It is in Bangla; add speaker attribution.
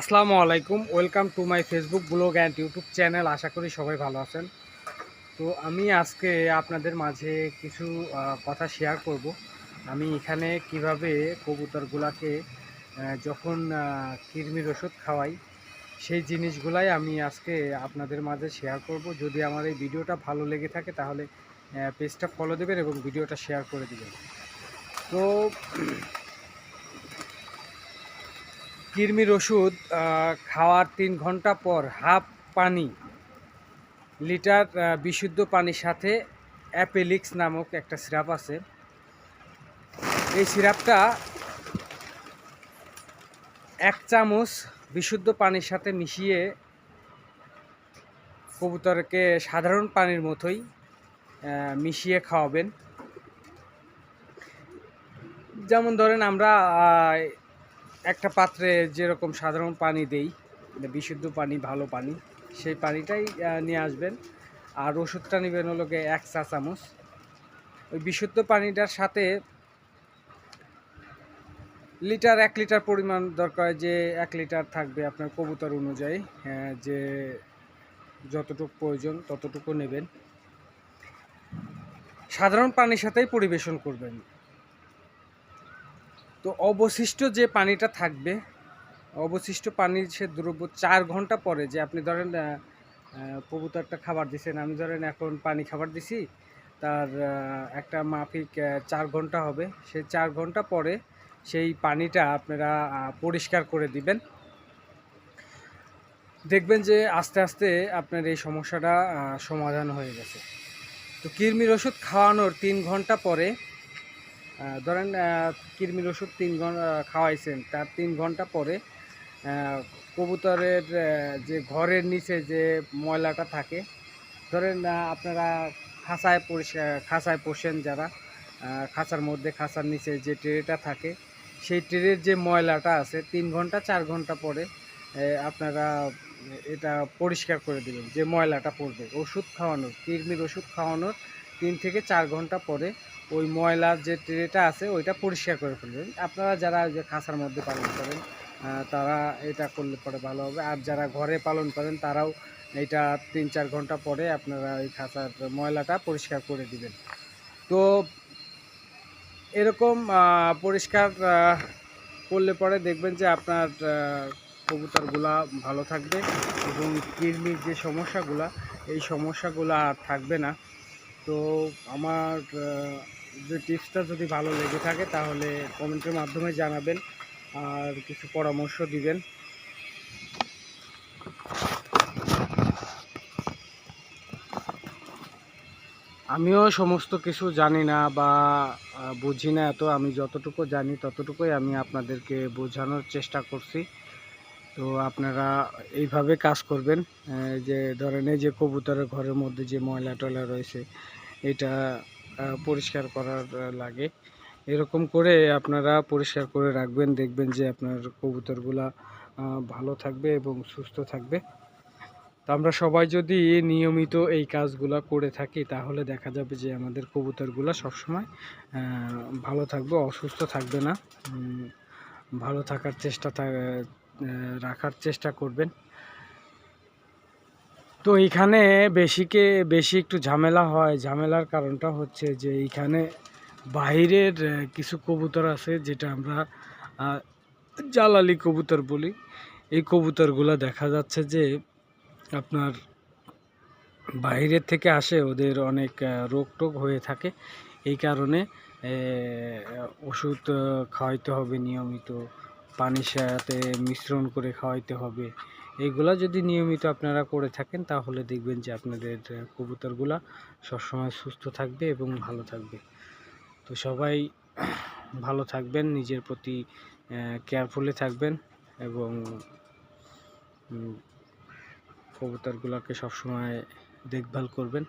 Speaker 1: আসসালামু আলাইকুম, welcome to my Facebook blog and YouTube channel. আশা করি সবাই ভালো আছেন। তো আমি আজকে আপনাদের মাঝে কিছু কথা শেয়ার করব। আমি এখানে কীভাবে কবুতরগুলাকে যখন কৃমির ওষুধ খাওয়াই, সেই জিনিসগুলাই আমি আজকে আপনাদের মাঝে শেয়ার করব। যদি আমার এই ভিডিওটা ভালো লেগে থাকে তাহলে পেজটা ফলো দেবেন এবং ভিডিওটা শেয়ার করে দেবেন। তো কৃমির ওষুধ খাওয়ার তিন ঘণ্টা পর হাফ পানি, লিটার বিশুদ্ধ পানির সাথে অ্যাপেলিক্স নামক একটা সিরাপ আছে। এই সিরাপটা এক চামচ বিশুদ্ধ পানির সাথে মিশিয়ে কবুতরকে সাধারণ পানির মতোই মিশিয়ে খাওয়াবেন। যেমন ধরেন আমরা একটা পাত্রে যেরকম সাধারণ পানি দেই মানে বিশুদ্ধ পানি ভালো পানি সেই পানিটাই নিয়ে আসবেন। আর ওষুধটা নেবেন হলো গিয়ে এক চা চামচ। ওই বিশুদ্ধ পানিটার সাথে লিটার এক লিটার পরিমাণ দরকার যে এক লিটার থাকবে আপনার কবুতর অনুযায়ী হ্যাঁ, যে যতটুকু প্রয়োজন ততটুকু নেবেন। সাধারণ পানির সাথেই পরিবেশন করবেন। তো অবশিষ্ট যে পানিটা থাকবে, অবশিষ্ট পানির সে দ্রব্য চার ঘণ্টা পরে যে আপনি ধরেন কবুতরটা খাবার দিছেন, আমি ধরেন এখন পানি খাবার দিছি, তার একটা মাফিক চার ঘণ্টা হবে সেই চার ঘণ্টা পরে সেই পানিটা আপনারা পরিষ্কার করে দিবেন। দেখবেন যে আস্তে আস্তে আপনার এই সমস্যাটা সমাধান হয়ে গেছে। তো কৃমির ওষুধ খাওয়ানোর তিন ঘণ্টা পরে ধরেন কৃমির ওষুধ তিন ঘণ্টা খাওয়াইছেন। তার তিন ঘণ্টা পরে কবুতরের যে ঘরের নিচে যে ময়লাটা থাকে, ধরেন আপনারা খাঁচায় পরিষ্কার খাঁচায় পোষেন যারা খাঁচার মধ্যে, খাঁচার নিচে যে ট্রেটা থাকে, সেই ট্রের যে ময়লাটা আছে, তিন ঘণ্টা, চার ঘণ্টা পরে আপনারা এটা পরিষ্কার করে দেবেন, যে ময়লাটা পড়বে। ওষুধ খাওয়ানোর, কৃমির ওষুধ খাওয়ানোর তিন থেকে চার ঘণ্টা পরে ওই ময়লার যে ট্রেটা আছে, ওইটা পরিষ্কার করে ফেলবেন। আপনারা যারা যে খাঁচার মধ্যে পালন করেন তারা এটা করলে পরে ভালো হবে। আর যারা ঘরে পালন করেন, তারাও এটা তিন চার ঘণ্টা পরে আপনারা ওই খাঁচার ময়লাটা পরিষ্কার করে দিবেন। তো এরকম পরিষ্কার করলে পরে দেখবেন যে আপনার কবুতরগুলা ভালো থাকবে এবং কৃমির যে সমস্যাগুলা, এই সমস্যাগুলো আর থাকবে না। তো আমার যে টিপসটা যদি ভালো লেগে থাকে, তাহলে কমেন্টের মাধ্যমে জানাবেন আর কিছু পরামর্শ দিবেন। আমিও সমস্ত কিছু জানি না বা বুঝি না এত। আমি যতটুকু জানি, ততটুকুই আমি আপনাদেরকে বোঝানোর চেষ্টা করছি। তো আপনারা এইভাবে কাজ করবেন। যে ধরেন এই যে কবুতরের ঘরের মধ্যে যে ময়লা টয়লা রয়েছে, এটা পরিষ্কার করার লাগে। এরকম করে আপনারা পরিষ্কার করে রাখবেন, দেখবেন যে আপনার কবুতরগুলা ভালো থাকবে এবং সুস্থ থাকবে। তো আমরা সবাই যদি নিয়মিত এই কাজগুলো করে থাকি, তাহলে দেখা যাবে যে আমাদের কবুতরগুলো সবসময় ভালো থাকবে, অসুস্থ থাকবে না। ভালো থাকার চেষ্টা রাখার চেষ্টা করবেন। তো এইখানে বেশিকে বেশি একটু ঝামেলা হয়। ঝামেলার কারণটা হচ্ছে যে এইখানে বাইরের আহ, কিছু কবুতর আছে যেটা আমরা জালালি কবুতর বলি। এই কবুতরগুলো দেখা যাচ্ছে যে আপনার বাইরের থেকে আসে ওদের অনেক রোগ টোগ হয়ে থাকে। এই কারণে ওষুধ খাওয়াইতে হবে নিয়মিত। পানির সাথে মিশ্রণ করে খাওয়াইতে হবে। এইগুলা যদি নিয়মিত আপনারা করে থাকেন, তাহলে দেখবেন যে আপনাদের কবুতরগুলা সবসময় সুস্থ থাকবে এবং ভালো থাকবে। তো সবাই ভালো থাকবেন, নিজের প্রতি কেয়ারফুলি থাকবেন এবং কবুতরগুলোকে সবসময় দেখভাল করবেন।